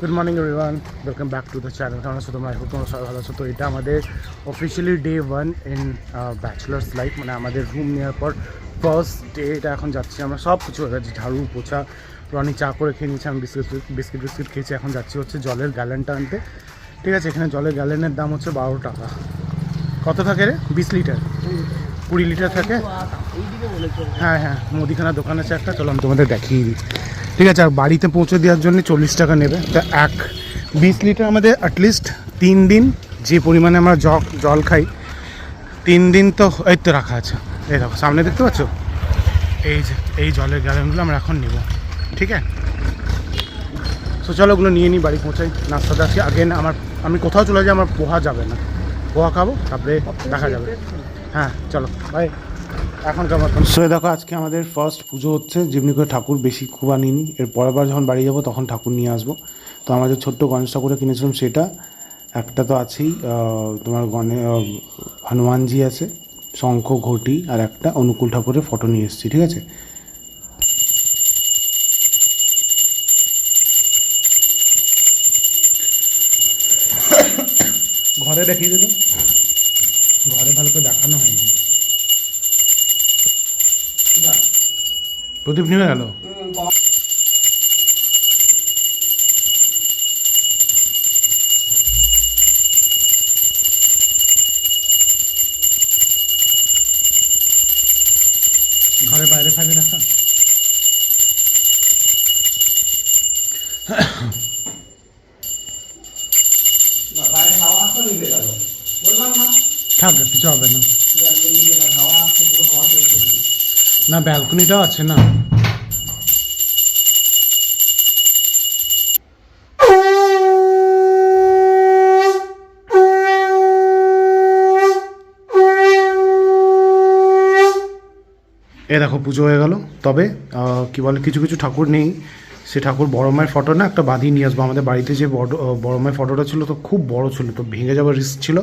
Good morning everyone welcome back to the channel কেমন আছো তোমরা? হোক তোমরা সবাই ভালো আছো। তো এটা আমাদের officially day one in bachelors life মানে আমাদের রুম নেওয়ার পর ফার্স্ট ডে এটা এখন যাচ্ছি আমরা। সব কিছু হয়ে গেছে। ঝাড়ু, পোছা, রনি চা করে খেয়ে নিয়েছি। আমি বিস্কিট বিস্কিট বিস্কিট খেয়েছি। এখন যাচ্ছি হচ্ছে জলের গ্যালেনটা আনতে। ঠিক আছে, এখানে জলের গ্যালেনের দাম হচ্ছে বারো টাকা। কত থাকে রে? বিশ লিটার। কুড়ি লিটার থাকে? হ্যাঁ হ্যাঁ। মুদিখানা দোকান আছে একটা। চলো আমি তোমাদের দেখিয়ে দিই। ঠিক আছে, আর বাড়িতে পৌঁছে দেওয়ার জন্য চল্লিশ টাকা নেবে। তা এক, বিশ লিটার আমাদের অ্যাটলিস্ট তিন দিন যে পরিমাণে আমরা জল জল খাই, তিন দিন তো এই তো রাখা আছে। এই দেখো, সামনে দেখতে পাচ্ছ? এই যে, এই জলের গ্যালেনগুলো আমরা এখন নেব, ঠিক আছে? তো চলো ওগুলো নিয়ে নিই, বাড়ি পৌঁছাই, নাস্তাতে আসি। আগে আমার, আমি কোথাও চলে যাই, আমার পোহা যাবে না। পোহা খাব, তারপরে দেখা যাবে। হ্যাঁ চলো বাই এখন সো দেখো আজকে আমাদের ফার্স্ট পুজো হচ্ছে। যেমনি করে ঠাকুর বেশি খুব আনিনি এর পরের বার যখন বাড়ি যাব তখন ঠাকুর নিয়ে আসব। তো আমাদের ছোট্ট গণেশ ঠাকুরে কিনেছিলাম সেটা একটা তো আছেই। তোমার গণে হনুমানজি আছে শঙ্খ ঘটি আর একটা অনুকূল ঠাকুরের ফটো নিয়ে এসেছি ঠিক আছে? ঘরে দেখিয়ে দেবো ঘরে ভালো করে দেখানো হয়নি প্রদীপ নিয়ে গেল। ঘরে বাইরে ফাইলে রাখা বাইরে হাওয়া আসতো নিভে গেল। বললাম না। থাক কিছু হবে না নিভে গেল হাওয়া আসছে পুরো হাওয়া চলছে না ব্যালকনিটাও আছে না। এ দেখো পুজো হয়ে গেল। তবে কি বলে কিছু কিছু ঠাকুর নেই। সে ঠাকুর বড় মায়ের ফটো না একটা বাঁধিয়ে নিয়ে আসব। আমাদের বাড়িতে যে বড় বড় মায়ের ফটোটা ছিল তো খুব বড় ছিল তো ভেঙে যাওয়ার রিস্ক ছিল।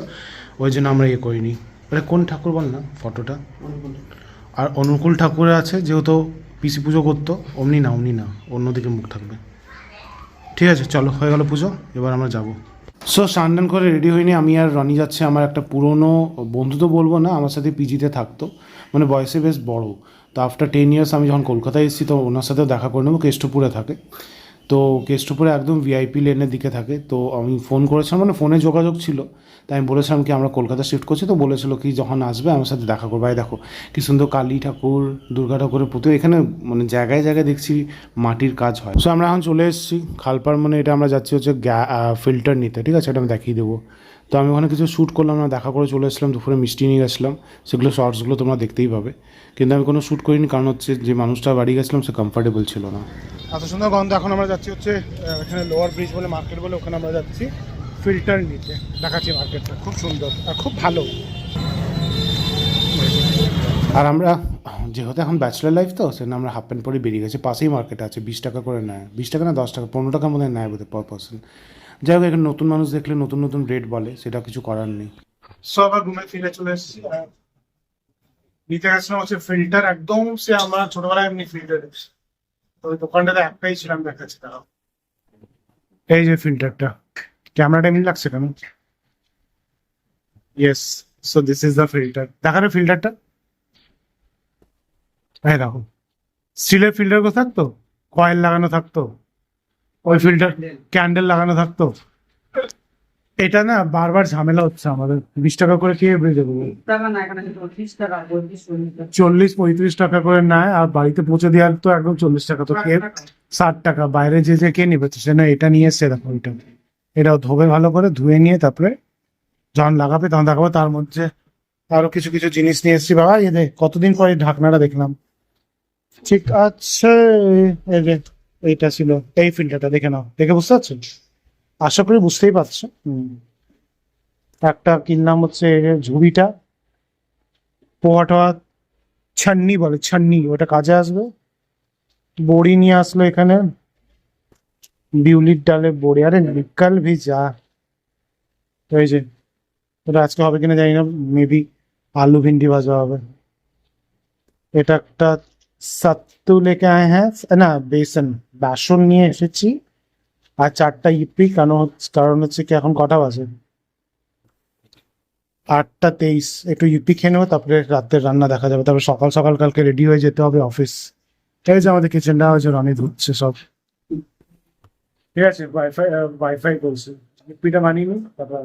ওই জন্য আমরা ইয়ে করিনি। মানে কোন ঠাকুর বল না ফটোটা আর অনুকূল ঠাকুরের আছে, যেহেতু পিসি পুজো করতো, অমনি না অমনি না, অন্যদিকে মুখ থাকবে। ঠিক আছে, চলো, হয়ে গেল পুজো, এবার আমরা যাব। সো স্নান করে রেডি হয়নি, আমি আর রনি যাচ্ছে, আমার একটা পুরনো বন্ধু তো বলব না, আমার সাথে পিজিতে থাকতো মানে বয়সে বেশ বড়। তো আফটার টেন ইয়ার্স আমি যখন কলকাতায় এসেছি, তো ওনার সাথে দেখা করে নেব, কেষ্টপুরে থাকে। তো কেষ্টপুরে একদম ভিআইপি লেনের দিকে থাকে। তো আমি ফোন করেছিলাম মানে ফোনে যোগাযোগ ছিল। তাই আমি বলেছিলাম কি, আমরা কলকাতা শিফট করছি। তো বলেছিলো কি, যখন আসবে আমার সাথে দেখা করব। দেখো কি সুন্দর কালী ঠাকুর, দুর্গা ঠাকুরের প্রতি এখানে মানে জায়গায় জায়গায় দেখছি মাটির কাজ হয়। সো আমরা এখন চলে এসেছি খালপার মানে এটা আমরা যাচ্ছি হচ্ছে ফিল্টার নিতে। ঠিক আছে, এটা আমি দেখিয়ে দেবো। তো আমি ওখানে কিছু শ্যুট করলাম না দেখা করে চলে এসেছিলাম দুপুরে মিষ্টি নিয়ে গেছিলাম। সেগুলো শর্টসগুলো তোমরা দেখতেই পাবে। কিন্তু আমি কোনো শ্যুট করিনি কারণ হচ্ছে যে মানুষটা বাড়ি গেছিলাম সে কমফর্টেবল ছিল না। এত সুন্দর গন্ধ এখন আমরা যাচ্ছি হচ্ছে এখানে লোয়ার ব্রিজ বলে মার্কেট বলে ওখানে আমরা যাচ্ছি ফিল্টার নিতে। দেখাচ্ছি মার্কেটটা খুব সুন্দর আর খুব ভালো। আর আমরা যেহেতু এখন ব্যাচেলার লাইফ তো সেজন্য আমরা হাফ প্যান্ট পরে বেরিয়ে গেছি। পাশেই মার্কেট আছে বিশ টাকা করে নেয়। বিশ টাকা না দশ টাকা পনেরো টাকার মধ্যে নেয় বোধহয় পার পার্সন যাই হোক, এখানে নতুন মানুষ দেখলে নতুন নতুন রেট বলে সেটা কিছু করার নেই। সো আবার ঘুমে ফিরে চলে এসেছি নিতে গেছিলাম হচ্ছে ফিল্টার একদম সে আমরা ছোটবেলায় এমনি ফিল্টার তো ওই দোকানটাতে একটাই ছিলাম, দেখাচ্ছি তারা এই যে ফিল্টারটা ক্যামেরাটা এমনি লাগছে কেন yes so this is the filter দেখা ফিল্টারটা হ্যাঁ দেখো স্টিলের ফিল্টার থাকতো? কয়েল লাগানো থাকতো। ওই ফিল্টার ক্যান্ডেল লাগানো থাকতো। এটা না বারবার ঝামেলা হচ্ছে আমাদের। বিশ টাকা করে কে এবারে দেবো? চল্লিশ পঁয়ত্রিশ টাকা করে নেয় আর বাড়িতে পৌঁছে দেওয়ার তো একদম চল্লিশ টাকা তো কে? ষাট টাকা। বাইরে যে যে কে নিবে তো না এটা নিয়ে এসছে দেখো এটা। এটা ধোবে ভালো করে ধুয়ে নিয়ে তারপরে যখন লাগাবে তখন দেখাবো তার মধ্যে আরও কিছু কিছু জিনিস নিয়ে এসেছি। বাবা এদের কতদিন পরে ঢাকনাটা দেখলাম। ঠিক আছে এই যে এইটা ছিল এই ফিল্টারটা দেখে নাও। দেখে বুঝতে পারছ? আশা করি বুঝতেই পারছ। একটা কিনলাম হচ্ছে ঝুড়িটা। পোহা টোয়া ছান্নি বলে ছান্নি ওটা কাজে আসবে। বড়ি নিয়ে আসলো এখানে। বিউলির ডালে বড়ি। আরে নিকাল ভিজা। তো এই যে ওটা আজকে হবে কিনা জানি না মেবি আলু ভিন্ডি ভাজা হবে। এটা একটা সত্তু লেকে আয় হ্যাঁ না বেসন বেসন নিয়ে এসেছি আর চারটা ইপি হচ্ছে- কারণ হচ্ছে কি এখন কটা বাজে আটটা তেইশ একটু ইপি খেয়ে নেব তারপরে রাতের রান্না দেখা যাবে তারপরে সকাল সকাল কালকে রেডি হয়ে যেতে হবে অফিস এই যে আমাদের কিচেনটা হয়েছে রনি ধুচ্ছে সব। ঠিক আছে ওয়াইফাই ওয়াইফাই বলছে। ইপিটা বানিয়ে নিই তারপর।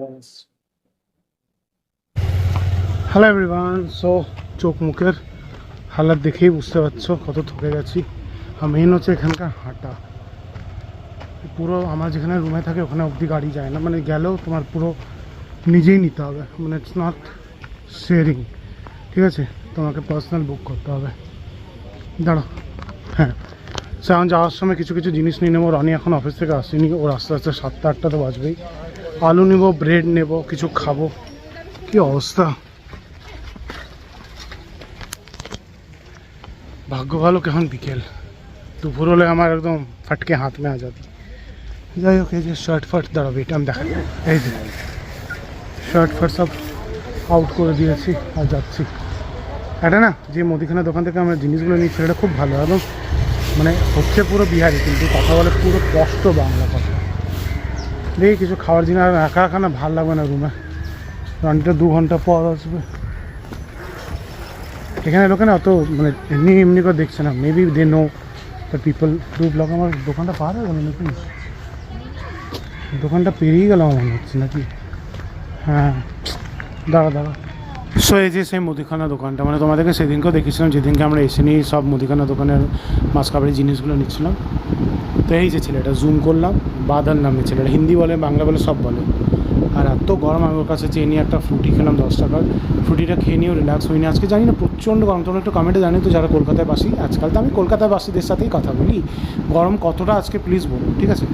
হ্যালো এভরিওয়ান সো চোখ মুখের হালাত দেখেই বুঝতে পারছ কত থকে গেছি। আর মেন হচ্ছে এখানকার হাঁটা। পুরো আমার যেখানে রুমে থাকে ওখানে অবধি গাড়ি যায় না। মানে গেলেও তোমার পুরো নিজেই নিতে হবে। মানে ইটস নট শেয়ারিং ঠিক আছে? তোমাকে পার্সোনাল বুক করতে হবে। দাঁড়ো হ্যাঁ। সে এখন যাওয়ার সময় কিছু কিছু জিনিস নিয়ে নেব। রনি এখন অফিস থেকে আসেনি। ওর আস্তে আস্তে সাতটা, আটটা তো বাজবেই। আলু নেব ব্রেড নেব, কিছু খাব। কি অবস্থা? ভাগ্য ভালো কেমন বিকেল দুপুর হলে আমার একদম ফাটকে হাত মে যাতি যাই হোক এই যে শার্ট ফার্ট দাঁড়াবে এটা আমি দেখাই এই যে শার্ট ফার্ট সব আউট করে দিয়েছি আর যাচ্ছি এটা না যে মুদিখানা দোকান থেকে আমরা জিনিসগুলো নিচ্ছি এটা খুব ভালো এবং মানে হচ্ছে পুরো বিহারি কিন্তু কথা বলে পুরো কষ্ট বাংলা কথা দেখি কিছু খাওয়ার জিনিস আর একা একা না ভালো লাগবে না রুমে রানটা দু ঘণ্টা পর আসবে এখানে লোকে না অত মানে এমনি এমনি করে দেখছে না। Maybe they know the people do vlog আমার দোকানটা পার হয়ে গেল নাকি? দোকানটা পেরিয়ে গেল আমার মনে হচ্ছে নাকি? হ্যাঁ। দাঁড়া দাঁড়া। সো এই যে সেই মুদিখানা দোকানটা মানে তোমাদেরকে সেদিনকেও দেখেছিলাম যেদিনকে আমরা এসে নিয়ে সব মুদিখানা দোকানের মাসকাবাড়ি জিনিসগুলো নিচ্ছিলাম। তো এই যে ছেলেটা জুম করলাম বাদল নামে ছেলেটা, হিন্দি বলে, বাংলা বলে, সব বলে। আর এত গরম, আমি ওর কাছে চেয়ে নিয়ে একটা ফ্রুটি খেলাম দশ টাকার। ফ্রুটিটা খেয়ে নিয়েও রিল্যাক্স হয়নি আজকে জানি না, প্রচণ্ড গরম। তোমরা একটু কমেন্টে জানি তো যারা কলকাতায় বাসি। আজকাল তো আমি কলকাতায় বাসীদের সাথেই কথা বলি। গরম কতটা আজকে প্লিজ বলুন ঠিক আছে?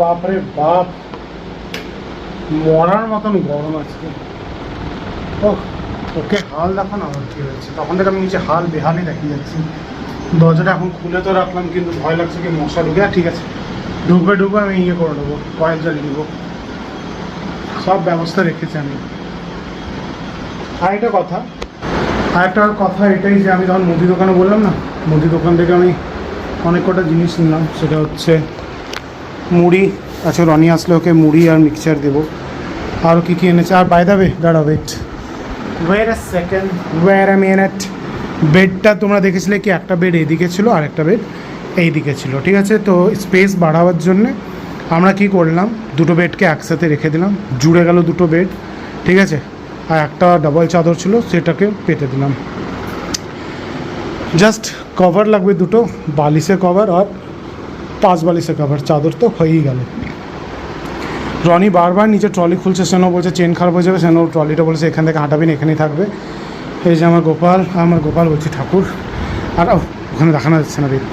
বাপরে বাপ। মরার মতন গরম আজকে। ও ওকে হাল দেখো না কি হয়েছে? তখন থেকে আমি নিচে হাল বেহালই দেখে যাচ্ছি। দরজাটা এখন খুলে তো রাখলাম, কিন্তু ভয় লাগছে কি মশা ঢুকে? আর ঠিক আছে। ঢুকবে ঢুকবে, আমি ইয়ে করে নেব কয়েক জ্বালিয়ে নেব সব ব্যবস্থা রেখেছি আমি। আরেকটা কথা আর একটা কথা এটাই যে আমি যখন মুদি দোকানে বললাম না মুদি দোকান থেকে আমি অনেক কটা জিনিস নিলাম, সেটা হচ্ছে মুড়ি আচ্ছা রনি আসলে ওকে মুড়ি আর মিক্সচার দেবো। আরও কী কী এনেছে? আর বাই দাবে দাঁড়া wait for a second for a minute বেডটা তোমরা দেখেছিলে কি? একটা বেড এইদিকে ছিল আর একটা বেড এইদিকে ছিল, ঠিক আছে? তো স্পেস বাড়াবার জন্যে আমরা কি করলাম? দুটো বেডকে একসাথে রেখে দিলাম। জুড়ে গেল দুটো বেড ঠিক আছে? আর একটা ডাবল চাদর ছিল, সেটাকে পেতে দিলাম। জাস্ট কভার লাগবে দুটো, বালিশের কভার আর পাঁচ বালিশের কভার চাদর তো হয়েই গেল। রনি বারবার নিচে ট্রলি খুলছে, সেনও বলছে, চেন খারাপ হয়ে যাবে, সেনও ট্রলিটা বলছে, এখান থেকে হাঁটাবেন এখানেই থাকবে। এই যে আমার গোপাল আমার গোপাল বলছি, ঠাকুর, আর ওখানে দেখানো যাচ্ছে না বেট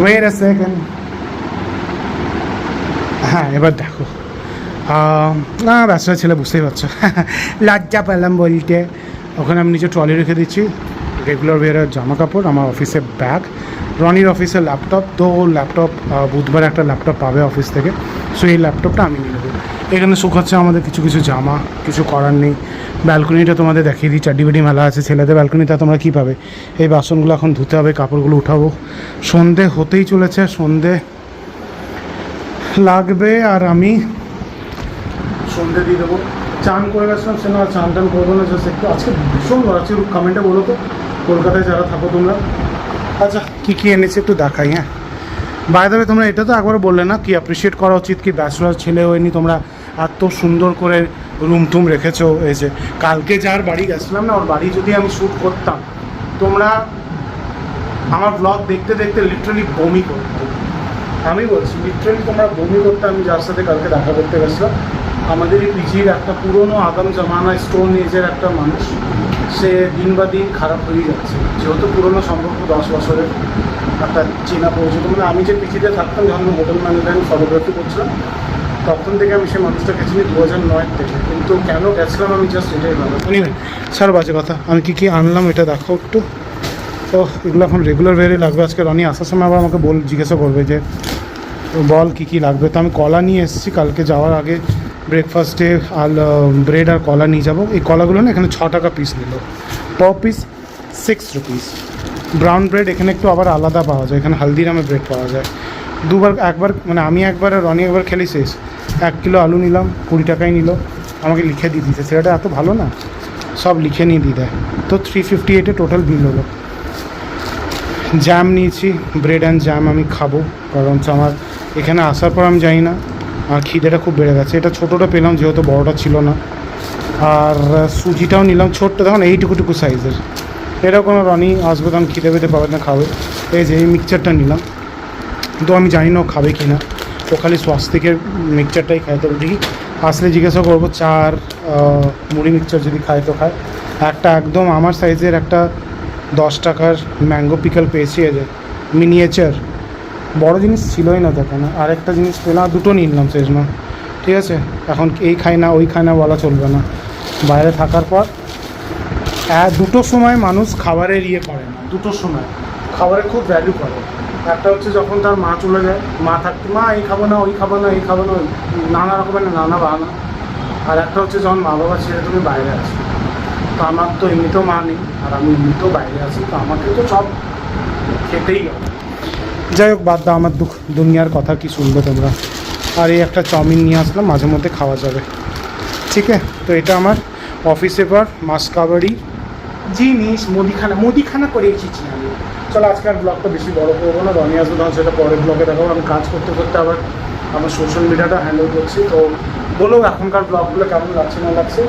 ওয়ের আছে হ্যাঁ এবার দেখো। না ব্যবসা ছেলে, বুঝতেই পারছ। লজ্জা পেলাম বলতে। ওখানে আমি নিচে ট্রলি রেখে দিচ্ছি। রেগুলার ওয়ারের জামা কাপড় আমার অফিসে ব্যাগ রনির অফিসের ল্যাপটপ তো ল্যাপটপ বুধবার একটা ল্যাপটপ পাবে অফিস থেকে। সো এই ল্যাপটপটা আমি নিয়ে নেব। এখানে শুকাচ্ছে আমাদের কিছু কিছু জামা, কিছু করার নেই। ব্যালকনিটা তোমাদের দেখিয়ে দিই চাড্ডিবাডি মেলা আছে, ছেলেদের ব্যালকনিতে তোমরা কী পাবে? এই বাসনগুলো এখন ধুতে হবে, কাপড়গুলো উঠাবো। সন্ধে হতেই চলেছে, সন্ধে লাগবে আর আমি সন্ধে দিয়ে দেবো। চান করে গেছিলাম সে না চান টান করব না আজকে ভীষণ লাগছে কমেন্টে বলো তো। কলকাতায় যারা থাকো তোমরা। আচ্ছা কী কী এনেছে একটু দেখাই হ্যাঁ। বাইরে তোমরা এটা তো একবার বললে না, কি অ্যাপ্রিসিয়েট করা উচিত কি ব্যাচেলার ছেলে হয়নি, তোমরা এত সুন্দর করে রুম টুম রেখেছো, এই যে কালকে যার বাড়ি গেছিলাম না, ওর বাড়ি যদি আমি শ্যুট করতাম, তোমরা আমার ব্লগ দেখতে দেখতে লিটারালি বমি করতো। আমি বলছি লিটারালি তোমরা বমি করতে, আমি যার সাথে কালকে দেখা করতে গেছিলাম, আমাদের এই পিজির একটা পুরনো আগাম জামানা স্টোন এজের একটা মানুষ সে দিন বা দিন খারাপ হয়ে যাচ্ছে। যেহেতু পুরনো সম্পর্ক দশ বছরের একটা চেনা পরিচিত মানে আমি যে পিজিতে থাকতাম, যখন আমি হোটেল ম্যানেজমেন্ট ফটোগ্রাফি করছিলাম, তখন থেকে আমি সেই মানুষটাকে চিনি দু হাজার নয়ের থেকে। কিন্তু কেন গেছিলাম আমি জাস্ট এটাই ভালো স্যার বাজে কথা। আমি কী কী আনলাম এটা দেখো একটু। তো এগুলো এখন রেগুলার ওয়েরে লাগবে। আজকে রনি আসার সময় আবার আমাকে বল জিজ্ঞাসা করবে যে, বল কী কী লাগবে? তো আমি কলা নিয়ে এসেছি। কালকে যাওয়ার আগে ব্রেকফাস্টে আল ব্রেড আর কলা নিয়ে যাব। এই কলাগুলো না এখানে ছ টাকা পিস নিল। প piece six rupees brown bread এখানে একটু আবার আলাদা পাওয়া যায়। এখানে হালদিরামে ব্রেড পাওয়া যায়। দুবার, একবার মানে আমি একবার আর রনি একবার খেলি শেষ। এক কিলো আলু নিলাম, কুড়ি টাকায় নিল। আমাকে লিখে দিয়ে দিতে সেটা এত ভালো না। সব লিখে নিয়ে দিয়ে দেয়। তো থ্রি ফিফটি এইটে টোটাল বিল হলো। জ্যাম নিয়েছি। ব্রেড অ্যান্ড জ্যাম আমি খাব। কারণ আমার, এখানে আসার পর আমি জানি না। আর খিদেটা খুব বেড়ে গেছে। এটা ছোটোটা পেলাম, যেহেতু বড়োটা ছিল না। আর সুজিটাও নিলাম ছোট্ট, দেখুন, এইটুকুটুকু সাইজের। এটা কোনো রনি, আসবে তখন খিদে পেতে পাবে না, খাবে। এই যে, এই মিক্সচারটা নিলাম। তো আমি জানি না ও খাবে কি না ও খালি স্বাস্তিকের মিক্সচারটাই খায়। তো দেখি, আসলে জিজ্ঞাসা করব, চার মুড়ি মিক্সচার যদি খায় তো খায়। একটা একদম আমার সাইজের একটা দশ টাকার ম্যাঙ্গো পিকল পেয়েছি যে মিনিয়েচার বড় জিনিস ছিলই না দেখানে আর একটা জিনিস পেলাম দুটো নিলাম শেষমা ঠিক আছে? এখন এই খাই না, ওই খাই না বলা চলবে না। বাইরে থাকার পর দুটোর সময় মানুষ খাবারের ইয়ে করে না দুটোর সময়। খাবারের খুব ভ্যালু করে। একটা হচ্ছে যখন তার মা চলে যায়, মা থাকতে, মা, এই খাব না, ওই খাব না, এই খাব না নানা রকমের নানা বাহানা। আর একটা হচ্ছে যখন মা বাবা ছেড়ে তুমি বাইরে আছো। তো আমার তো এমনিতেও মা নেই, আর আমি এমনিতেও বাইরে আছি, তো আমাকে তো সব খেতেই হবে। যাই হোক, বাদ দাও, আমার দুঃখ। দুনিয়ার কথা কি শুনবে তোমরা? আর এই একটা চাউমিন নিয়ে আসলাম, মাঝে মধ্যে খাওয়া যাবে। ঠিক আছে? তো এটা আমার অফিসে পর মাসকাবাড়ি। জিনিস মুদিখানা। মুদিখানা করে এসেছি আমি। চলো, আজকে আর ব্লগটা বেশি বড় করব না। রনি আসবে, তখন সেটা পরের ব্লগে দেখাবো। আমি কাজ করতে করতে আবার আমার সোশ্যাল মিডিয়াটা হ্যান্ডেল করছি, তো বলো এখনকার ব্লগগুলো কেমন লাগছে, না লাগছে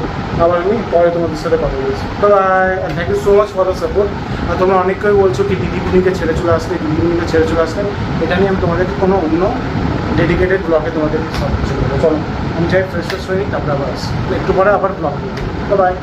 আবার আমি পরে তোমাদের সাথে কথা বলছি। তো thank you so much for the support আর তোমরা অনেককেই বলছো কি দিদি দিদিমণিকে ছেড়ে চলে আসতে দিদিমণিকে ছেড়ে চলে আসলে, এটা নিয়ে আমি তোমাদেরকে কোনো অন্য ডেডিকেটেড ব্লগে তোমাদের সব কিছু চলো, আমি চাই ফ্রেশ ফ্রেশ হয়ে, তারপরে আবার আসি একটু পরে আবার ব্লগ তো বাই